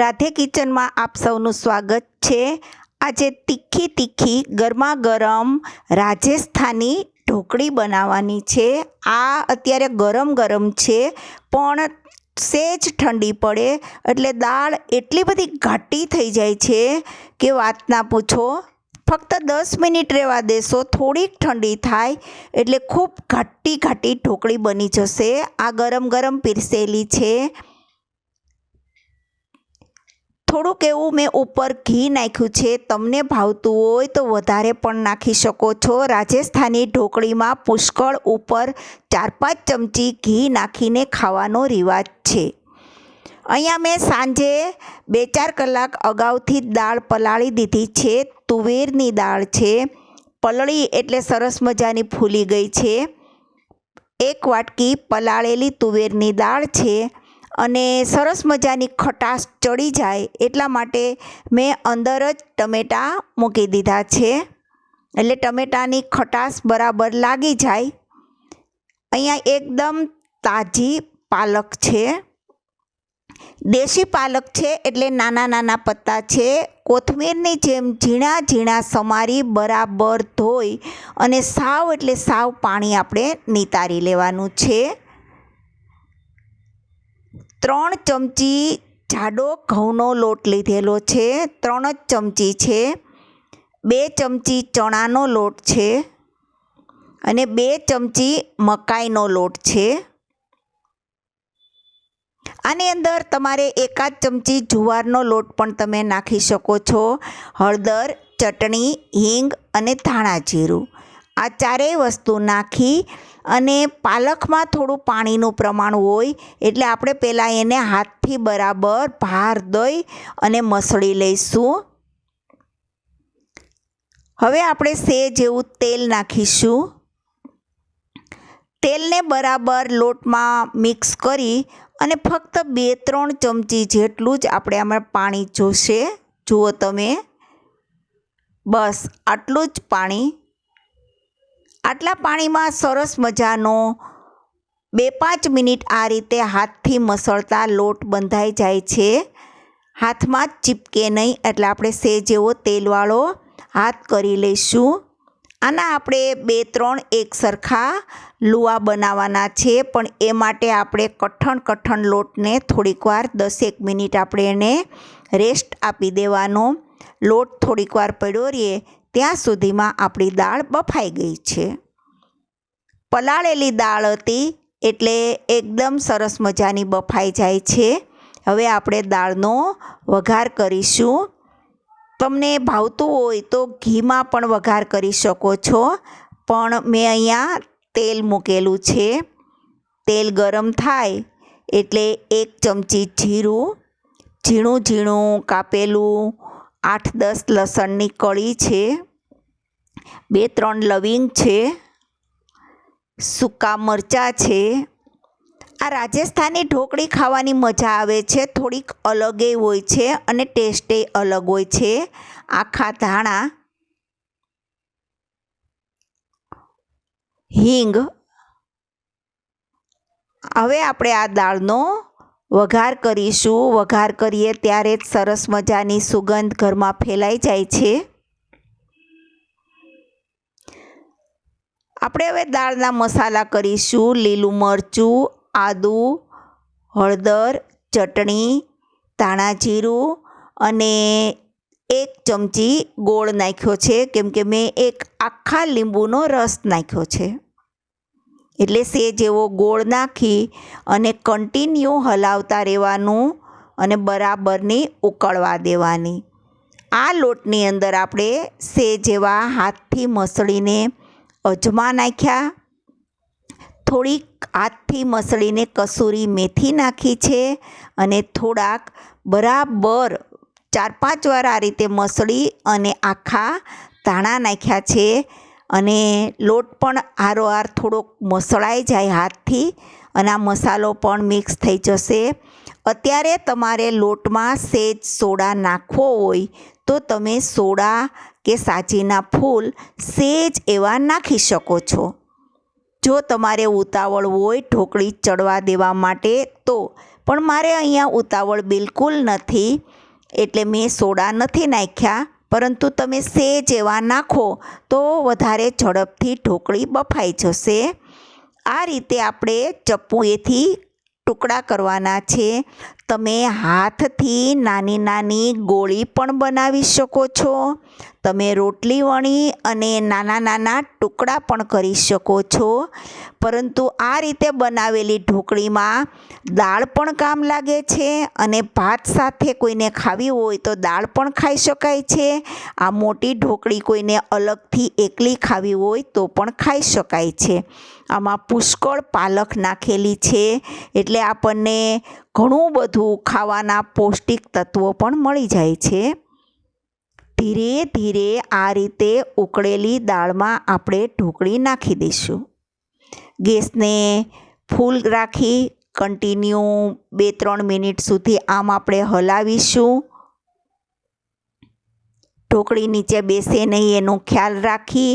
રાધે કિચનમાં આપ સૌનું સ્વાગત છે. આજે તીખી તીખી ગરમા ગરમ રાજસ્થાની ઢોકળી બનાવવાની છે. આ અત્યારે ગરમ ગરમ છે, પણ સેજ ઠંડી પડે એટલે દાળ એટલી બધી ઘાટી થઈ જાય છે કે વાત ના પૂછો. ફક્ત દસ મિનિટ રહેવા દેશો, થોડીક ઠંડી થાય એટલે ખૂબ ઘાટી ઘાટી ઢોકળી બની જશે. આ ગરમ ગરમ પીરસેલી છે. થોડુંક એવું મેં ઉપર ઘી નાખ્યું છે, તમને ભાવતું હોય તો વધારે પણ નાખી શકો છો. રાજસ્થાની ઢોકળીમાં પુષ્કળ ઉપર ચાર પાંચ ચમચી ઘી નાખીને ખાવાનો રિવાજ છે. અહીંયા મેં સાંજે બે ચાર કલાક અગાઉથી જ દાળ પલાળી દીધી છે. તુવેરની દાળ છે. પલળી એટલે સરસ મજાની ફૂલી ગઈ છે. એક વાટકી પલાળેલી તુવેરની દાળ છે. અને સરસ મજાની ખટાશ ચડી જાય એટલા માટે મેં અંદર જ ટમેટાં મૂકી દીધા છે. એટલે ટમેટાની ખટાશ બરાબર લાગી જાય. અહીંયા એકદમ તાજી પાલક છે. દેશી પાલક છે એટલે નાના નાના પત્તા છે. કોથમીરની જેમ ઝીણા ઝીણા સમારી બરાબર ધોઈ અને સાવ એટલે સાવ પાણી આપણે નિતારી લેવાનું છે. ત્રણ ચમચી જાડો ઘઉંનો લોટ લીધેલો છે. ત્રણ જ ચમચી છે. બે ચમચી ચણાનો લોટ છે અને બે ચમચી મકાઈનો લોટ છે. આની અંદર તમારે એકાદ ચમચી જુવારનો લોટ પણ તમે નાખી શકો છો. હળદર, ચટણી, હિંગ અને ધાણા જીરું. આ ચારેય વસ્તુ નાખી અને પાલકમાં થોડું પાણીનું પ્રમાણ હોય એટલે આપણે પહેલાં એને હાથથી બરાબર ભાર દઈ અને મસળી લઈશું. હવે આપણે સે જેવું તેલ નાખીશું. તેલને બરાબર લોટમાં મિક્સ કરી અને ફક્ત બે ત્રણ ચમચી જેટલું જ આપણે આમાં પાણી જોશે. જુઓ તમે. બસ, આટલું જ પાણી આટલા પાણીમાં સરસ મજાનો બે પાંચ મિનિટ આ રીતે હાથથી મસળતા લોટ બંધાઈ જાય છે. હાથમાં જ ચીપકે નહીં એટલે આપણે સે જેવો તેલવાળો હાથ કરી લઈશું. આના આપણે બે, ત્રણ એક સરખા લુવા બનાવવાના છે, પણ એ માટે આપણે કઠણ કઠણ લોટને થોડીક વાર, દસેક મિનિટ આપણે એને રેસ્ટ આપી દેવાનો. લોટ થોડીક વાર પડ્યો રહીએ ત્યાં સુધીમાં આપણી દાળ બફાઈ ગઈ છે. પલાળેલી દાળ હતી એટલે એકદમ સરસ મજાની બફાઈ જાય છે. હવે આપણે દાળનો વઘાર કરીશું. તમને ભાવતું હોય તો ઘીમાં પણ વઘાર કરી શકો છો. પણ મેં અહીંયા તેલ મૂકેલું છે. તેલ ગરમ થાય એટલે એક ચમચી જીરું ઝીણું ઝીણું કાપેલું આઠ દસ લસણની કળી છે. બે ત્રણ લવિંગ છે. સૂકા મરચાં છે. આ રાજસ્થાની ઢોકળી ખાવાની મજા આવે છે. થોડીક અલગે હોય છે અને ટેસ્ટે અલગ હોય છે. આખા ધાણા, હિંગ. હવે આપણે આ દાળનો વઘાર કરીશું. વઘાર કરીએ ત્યારે જ સરસ મજાની સુગંધ ઘરમાં ફેલાઈ જાય છે. આપણે હવે દાળના મસાલા કરીશું. લીલું મરચું, આદું, હળદર, ચટણી, ધાણા જીરું અને એક ચમચી ગોળ નાખ્યો છે. કેમ કે મેં એક આખા લીંબુનો રસ નાખ્યો છે. એટલે સે જેવો ગોળ નાખી અને કન્ટિન્યુ હલાવતા રહેવાનું અને બરાબરની ઉકળવા દેવાની. આ લોટની અંદર આપણે સે જેવા હાથથી મસળીને અજમા નાખ્યા. થોડીક હાથથી મસળીને કસૂરી મેથી નાખી છે અને થોડાક બરાબર ચાર પાંચ વાર આ રીતે મસળી અને આખા ધાણા નાખ્યા છે. અને લોટ પણ આરોઆર થોડોક મસળાઈ જાય હાથથી અને આ મસાલો પણ મિક્સ થઈ જશે. અત્યારે તમારે લોટમાં સેજ સોડા નાખવો હોય તો તમે સોડા કે સાજીના ફૂલ સેજ એવા નાખી શકો છો. જો તમારે ઉતાવળ હોય ઢોકળી ચડવા દેવા માટે તો, પણ મારે અહીંયા ઉતાવળ બિલકુલ નથી. એટલે મેં સોડા નથી નાખ્યા. પરંતુ તમે સેજ એવા નાખો, તો વધારે ઝડપથી ઢોકળી બફાઈ જશે. આ રીતે આપણે ચપ્પુએથી ટુકડા કરવાના છે. તમે હાથથી નાની નાની ગોળી પણ બનાવી શકો છો. તમે રોટલી વણી અને નાના નાના ટુકડા પણ કરી શકો છો. પરંતુ આ રીતે બનાવેલી ઢોકળીમાં દાળ પણ કામ લાગે છે અને ભાત સાથે કોઈને ખાવી હોય તો દાળ પણ ખાઈ શકાય છે. આ મોટી ઢોકળી કોઈને અલગથી એકલી ખાવી હોય તો પણ ખાઈ શકાય છે. આમાં પુષ્કળ પાલક નાખેલી છે. એટલે આપણને ઘણું બધું ખાવાના પૌષ્ટિક તત્વો પણ મળી જાય છે. ધીરે ધીરે આ રીતે ઉકળેલી દાળમાં આપણે ઢોકળી નાખી દઈશું. ગેસને ફૂલ રાખી કન્ટિન્યુ બે ત્રણ મિનિટ સુધી આમ આપણે હલાવીશું. ઢોકળી નીચે બેસે નહીં, એનો ખ્યાલ રાખી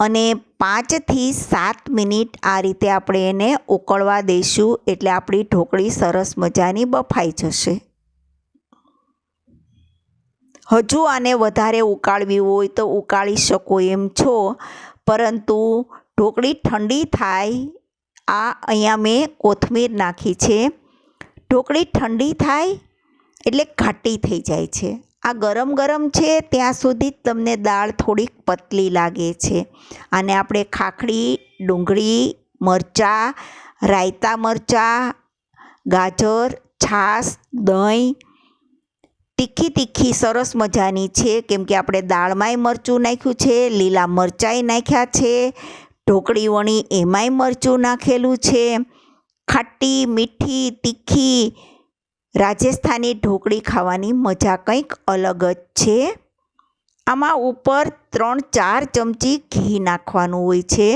અને પાંચથી સાત મિનિટ આ રીતે આપણે એને ઉકળવા દઈશું એટલે આપણી ઢોકળી સરસ મજાની બફાઈ જશે. હજુ આને વધારે ઉકાળવી હોય તો ઉકાળી શકો એમ છો, પરંતુ ઢોકળી ઠંડી થાય, આ અહીંયા મેં કોથમીર નાખી છે. ઢોકળી ઠંડી થાય એટલે ઘાટી થઈ જાય છે. આ ગરમ ગરમ છે, ત્યાં સુધી જ તમને દાળ થોડીક પતલી લાગે છે. આને આપણે ખાખડી, ડુંગળી, મરચાં, રાયતા મરચાં, ગાજર, છાશ, દહીં, તીખી તીખી સરસ મજાની છે. કેમ કે આપણે દાળમાંય મરચું નાખ્યું છે, લીલા મરચાંય નાખ્યા છે, ઢોકળી વણી એમાંય મરચું નાખેલું છે. ખાટી, મીઠી, તીખી રાજસ્થાની ઢોકળી ખાવાની મજા કંઈક અલગ જ છે. આમાં ઉપર ત્રણ ચાર ચમચી ઘી નાખવાનું હોય છે.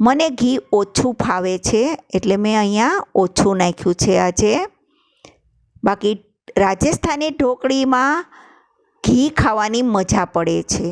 મને ઘી ઓછું ફાવે છે, એટલે મેં અહીંયા ઓછું નાખ્યું છે આજે. બાકી રાજસ્થાની ઢોકળીમાં ઘી ખાવાની મજા પડે છે.